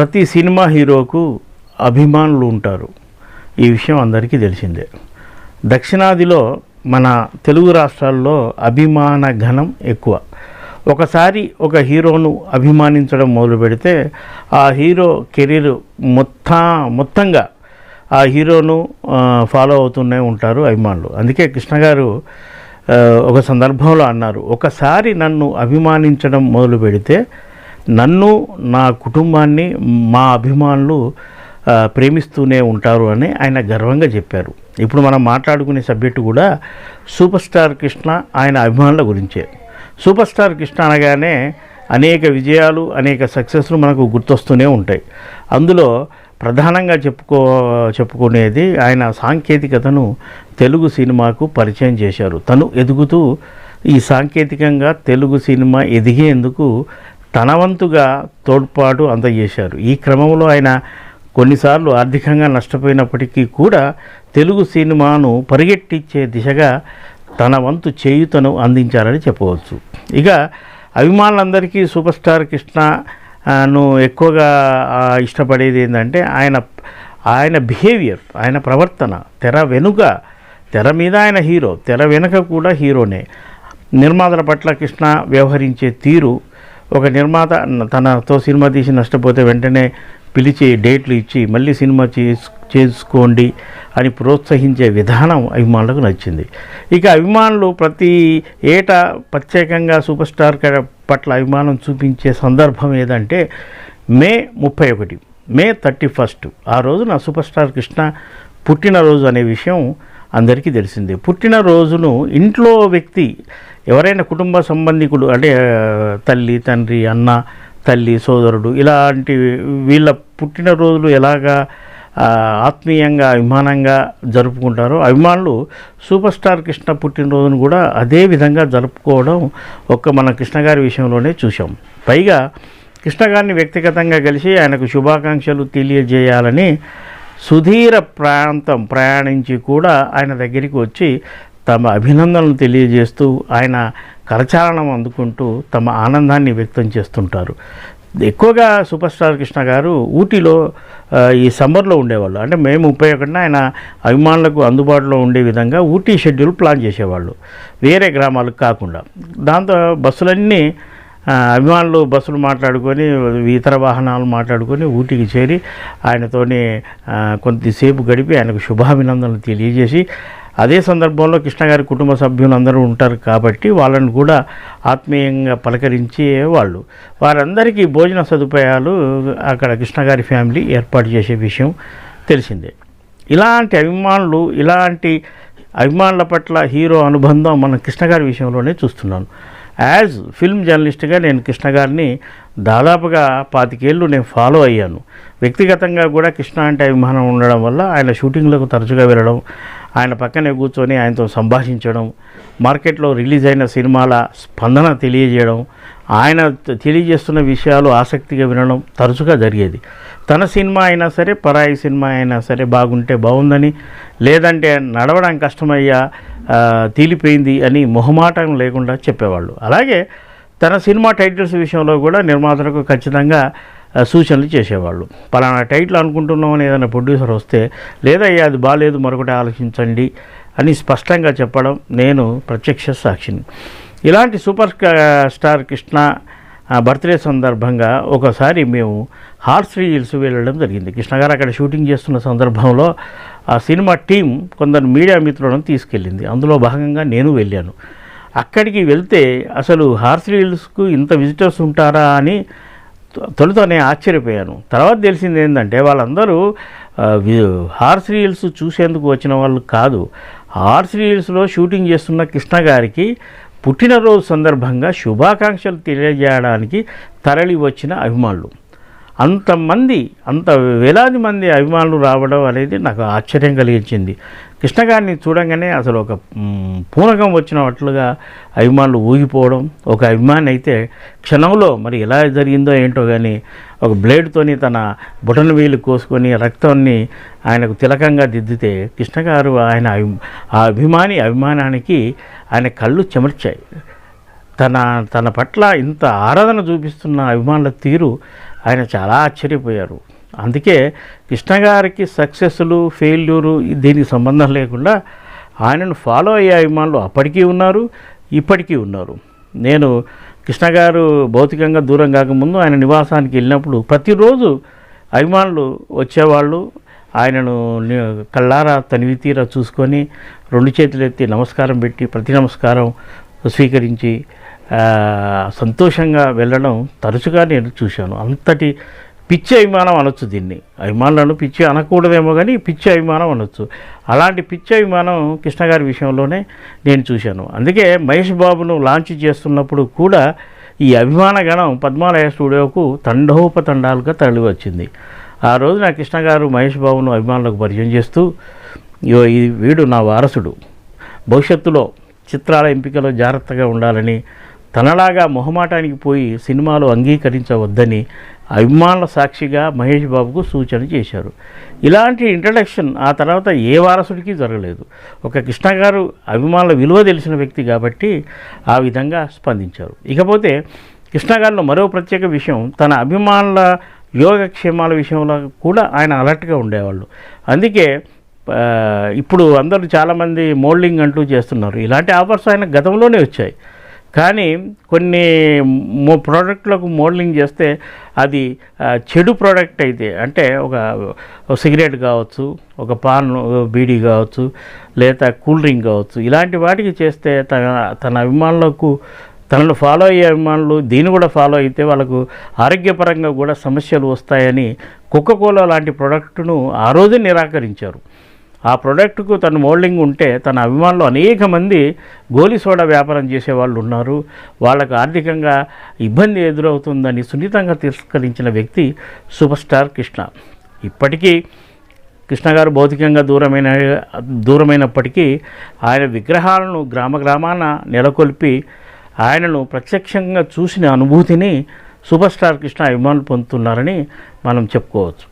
ప్రతి సినిమా హీరోకు అభిమానులు ఉంటారు ఈ విషయం అందరికీ తెలిసిందే. దక్షిణాదిలో మన తెలుగు రాష్ట్రాల్లో అభిమాన ఘనం ఎక్కువ. ఒకసారి ఒక హీరోను అభిమానించడం మొదలు పెడితే ఆ హీరో కెరీర్ మొత్తం మొత్తంగా ఆ హీరోను ఫాలో అవుతూనే ఉంటారు అభిమానులు. అందుకే కృష్ణ గారు ఒక సందర్భంలో అన్నారు ఒకసారి నన్ను అభిమానించడం మొదలు పెడితే నన్ను నా కుటుంబాన్ని మా అభిమానులు ప్రేమిస్తూనే ఉంటారు అని ఆయన గర్వంగా చెప్పారు. ఇప్పుడు మనం మాట్లాడుకునే సబ్జెక్టు కూడా సూపర్ స్టార్ కృష్ణ ఆయన అభిమానుల గురించే. సూపర్ స్టార్ కృష్ణ అనగానే అనేక విజయాలు అనేక సక్సెస్లు మనకు గుర్తొస్తూనే ఉంటాయి. అందులో ప్రధానంగా చెప్పుకో చెప్పుకునేది ఆయన సాంకేతికతను తెలుగు సినిమాకు పరిచయం చేశారు. తను ఎదుగుతూ ఈ సాంకేతికంగా తెలుగు సినిమా ఎదిగేందుకు తన వంతుగా తోడ్పాటు అందజేశారు. ఈ క్రమంలో ఆయన కొన్నిసార్లు ఆర్థికంగా నష్టపోయినప్పటికీ కూడా తెలుగు సినిమాను పరిగెట్టించే దిశగా తన వంతు చేయుతను అందించారని చెప్పవచ్చు. ఇక అభిమానులందరికీ సూపర్ స్టార్ కృష్ణను ఎక్కువగా ఇష్టపడేది ఏంటంటే ఆయన ఆయన బిహేవియర్ ఆయన ప్రవర్తన తెర వెనుక తెర మీద ఆయన హీరో తెర వెనుక కూడా హీరోనే. నిర్మాతల పట్ల కృష్ణ వ్యవహరించే తీరు ఒక నిర్మాత తనతో సినిమా తీసి నష్టపోతే వెంటనే పిలిచి డేట్లు ఇచ్చి మళ్ళీ సినిమా చేసు చేసుకోండి అని ప్రోత్సహించే విధానం అభిమానులకు నచ్చింది. ఇక అభిమానులు ప్రతి ఏటా ప్రత్యేకంగా సూపర్ స్టార్ పట్ల అభిమానం చూపించే సందర్భం ఏదంటే మే ముప్పై ఒకటి మే థర్టీ ఫస్ట్ ఆ రోజున సూపర్ స్టార్ కృష్ణ పుట్టినరోజు అనే విషయం అందరికీ తెలిసిందే. పుట్టినరోజును ఇంట్లో వ్యక్తి ఎవరైనా కుటుంబ సంబంధికుడు అంటే తల్లి తండ్రి అన్న తల్లి సోదరుడు ఇలాంటి వీళ్ళ పుట్టినరోజులు ఎలాగా ఆత్మీయంగా అభిమానంగా జరుపుకుంటారో అభిమానులు సూపర్ స్టార్ కృష్ణ పుట్టినరోజును కూడా అదే విధంగా జరుపుకోవడం ఒక్క మన కృష్ణ గారి విషయంలోనే చూసాం పైగా కృష్ణ గారిని వ్యక్తిగతంగా కలిసి ఆయనకు శుభాకాంక్షలు తెలియజేయాలని సుధీర ప్రాంతం ప్రయాణించి కూడా ఆయన దగ్గరికి వచ్చి తమ అభినందనలు తెలియజేస్తూ ఆయన కరచాలనం అందుకుంటూ తమ ఆనందాన్ని వ్యక్తం చేస్తుంటారు. ఎక్కువగా సూపర్ స్టార్ కృష్ణ గారు ఊటీలో ఈ సమ్మర్లో ఉండేవాళ్ళు. అంటే మే ముప్పై ఒకటిన ఆయన అభిమానులకు అందుబాటులో ఉండే విధంగా ఊటీ షెడ్యూల్ ప్లాన్ చేసేవాళ్ళు. వేరే గ్రామాలకు కాకుండా. దాంతో బస్సులన్నీ అభిమానులు బస్సులు మాట్లాడుకొని ఇతర వాహనాలు మాట్లాడుకొని ఊటీకి చేరి ఆయనతోని కొద్దిసేపు గడిపి ఆయనకు శుభాభినందనలు తెలియజేసి అదే సందర్భంలో కృష్ణ గారి కుటుంబ సభ్యులు అందరూ ఉంటారు కాబట్టి వాళ్ళని కూడా ఆత్మీయంగా పలకరించి వాళ్ళు. వారందరికీ భోజన సదుపాయాలు అక్కడ కృష్ణ గారి ఫ్యామిలీ ఏర్పాటు చేసే విషయం తెలిసిందే. ఇలాంటి అభిమానులు ఇలాంటి అభిమానుల పట్ల హీరో అనుబంధం మన కృష్ణ గారి విషయంలోనే చూస్తున్నాను. యాజ్ ఫిల్మ్ జర్నలిస్ట్గా నేను కృష్ణ గారిని దాదాపుగా పాతికేళ్ళు నేను ఫాలో అయ్యాను. వ్యక్తిగతంగా కూడా కృష్ణ అంటే అభిమానం ఉండడం వల్ల ఆయన షూటింగ్లకు తరచుగా వెళ్ళడం ఆయన పక్కనే కూర్చొని ఆయనతో సంభాషించడం మార్కెట్లో రిలీజ్ అయిన సినిమాల స్పందన తెలియజేయడం ఆయన తెలియజేస్తున్న విషయాలు ఆసక్తిగా వినడం తరచుగా జరిగేది. తన సినిమా అయినా సరే పరాయి సినిమా అయినా సరే బాగుంటే బాగుందని లేదంటే నడవడం కష్టమయ్యా తీలిపోయింది అని మొహమాటం లేకుండా చెప్పేవాళ్ళు. అలాగే తన సినిమా టైటిల్స్ విషయంలో కూడా నిర్మాతలకు ఖచ్చితంగా సూచనలు చేసేవాళ్ళు. పలానా టైటిల్ అనుకుంటున్నామని ఏదైనా ప్రొడ్యూసర్ వస్తే లేదా "అయ్యా, అది బాగాలేదు మరొకటి ఆలోచించండి అని స్పష్టంగా చెప్పడం నేను ప్రత్యక్ష సాక్షిని. ఇలాంటి సూపర్ స్కా- స్టార్ కృష్ణ బర్త్డే సందర్భంగా ఒకసారి మేము హార్స్ హిల్స్ వెళ్ళడం జరిగింది. కృష్ణ గారు అక్కడ షూటింగ్ చేస్తున్న సందర్భంలో ఆ సినిమా టీం కొందరు మీడియా మిత్రులను తీసుకెళ్ళింది. అందులో భాగంగా నేను వెళ్ళాను. అక్కడికి వెళ్తే అసలు హార్స్ హిల్స్కు ఇంత విజిటర్స్ ఉంటారా అని తొ- తొలుత నేను ఆశ్చర్యపోయాను. తర్వాత తెలిసింది ఏంటంటే వాళ్ళందరూ హార్స్ రీల్స్ చూసేందుకు వచ్చిన వాళ్ళు కాదు. హార్స్ రీల్స్లో షూటింగ్ చేస్తున్న కృష్ణ గారికి పుట్టినరోజు సందర్భంగా శుభాకాంక్షలు తెలియజేయడానికి తరలి వచ్చిన అభిమానులు. అంతమంది అంత వేలాది మంది అభిమానులు రావడం అనేది నాకు ఆశ్చర్యం కలిగించింది. కృష్ణగారిని చూడంగానే అసలు ఒక పూనకం వచ్చినట్లుగా అభిమానులు ఊగిపోవడం ఒక అభిమాని అయితే క్షణంలో మరి ఎలా జరిగిందో ఏంటో కానీ ఒక బ్లేడ్తోని తన బుటన వేలు కోసుకొని రక్తాన్ని ఆయనకు తిలకంగా దిద్దితే కృష్ణగారు ఆయన అభి- ఆ అభిమాని అభిమానానికి ఆయన కళ్ళు చెమర్చాయి. తన తన పట్ల ఇంత ఆరాధన చూపిస్తున్న అభిమానుల తీరు ఆయన చాలా ఆశ్చర్యపోయారు. అందుకే కృష్ణగారికి సక్సెస్లు ఫెయిల్యూరు దీనికి సంబంధం లేకుండా ఆయనను ఫాలో అయ్యే అభిమానులు అప్పటికీ ఉన్నారు ఇప్పటికీ ఉన్నారు. నేను కృష్ణ గారు భౌతికంగా దూరం కాకముందు ఆయన నివాసానికి వెళ్ళినప్పుడు ప్రతిరోజు అభిమానులు వచ్చేవాళ్ళు. ఆయనను కళ్ళారా తనివి తీరా చూసుకొని రెండు చేతులు ఎత్తి నమస్కారం పెట్టి ప్రతి నమస్కారం స్వీకరించి సంతోషంగా వెళ్ళడం తరచుగా నేను చూశాను. అంతటి పిచ్చి అభిమానం అనొచ్చు దీన్ని. అభిమానులను పిచ్చి అనకూడదేమో కానీ పిచ్చి అభిమానం అనొచ్చు. అలాంటి పిచ్చి అభిమానం కృష్ణ గారి విషయంలోనే నేను చూశాను. అందుకే మహేష్ బాబును లాంచ్ చేస్తున్నప్పుడు కూడా ఈ అభిమాన గణం పద్మాలయ స్టూడియోకు తండోపతండాలుగా తరలి వచ్చింది ఆ రోజున కృష్ణ గారు మహేష్ బాబును అభిమానులకు పరిచయం చేస్తూ ఈ వీడు నా వారసుడు. భవిష్యత్తులో చిత్రాల ఎంపికలో జాగ్రత్తగా ఉండాలని తనలాగా మొహమాటానికి పోయి సినిమాలు అంగీకరించవద్దని అభిమానుల సాక్షిగా మహేష్ బాబుకు సూచన చేశారు. ఇలాంటి ఇంట్రడక్షన్ ఆ తర్వాత ఏ వారసుడికి జరగలేదు. ఒక కృష్ణ గారు అభిమానుల విలువ తెలిసిన వ్యక్తి కాబట్టి ఆ విధంగా స్పందించారు. ఇకపోతే కృష్ణ గారిలో మరో ప్రత్యేక విషయం తన అభిమానుల యోగక్షేమాల విషయంలో కూడా ఆయన అలర్ట్గా ఉండేవాళ్ళు. అందుకే ఇప్పుడు అందరూ చాలామంది మోల్డింగ్ అంటూ చేస్తున్నారు. ఇలాంటి ఆఫర్స్ ఆయన గతంలోనే వచ్చాయి. కానీ కొన్ని మో ప్రోడక్ట్లకు మోడలింగ్ చేస్తే అది చెడు ప్రోడక్ట్ అయితే అంటే ఒక ఒక సిగరెట్ కావచ్చు ఒక పాన్ బీడీ కావచ్చు లేదా కూల్ డ్రింక్ కావచ్చు ఇలాంటి వాటికి చేస్తే తన తన అభిమానులకు తనను ఫాలో అయ్యే అభిమానులు దీన్ని కూడా ఫాలో అయితే వాళ్ళకు ఆరోగ్యపరంగా కూడా సమస్యలు వస్తాయని కోకోకోలా లాంటి ప్రోడక్ట్ను ఆ రోజే నిరాకరించారు. ఆ ప్రోడక్ట్కు తన మోల్డింగ్ ఉంటే తన అభిమానులు అనేక మంది గోలి సోడా వ్యాపారం చేసేవాళ్ళు ఉన్నారు. వాళ్ళకు ఆర్థికంగా ఇబ్బంది ఎదురవుతుందని సున్నితంగా తిరస్కరించిన వ్యక్తి సూపర్ స్టార్ కృష్ణ. ఇప్పటికీ కృష్ణ గారు భౌతికంగా దూరమైన దూరమైనప్పటికీ ఆయన విగ్రహాలను గ్రామ గ్రామాన నెలకొల్పి ఆయనను ప్రత్యక్షంగా చూసిన అనుభూతిని సూపర్ స్టార్ కృష్ణ అభిమానులు పొందుతున్నారని మనం చెప్పుకోవచ్చు.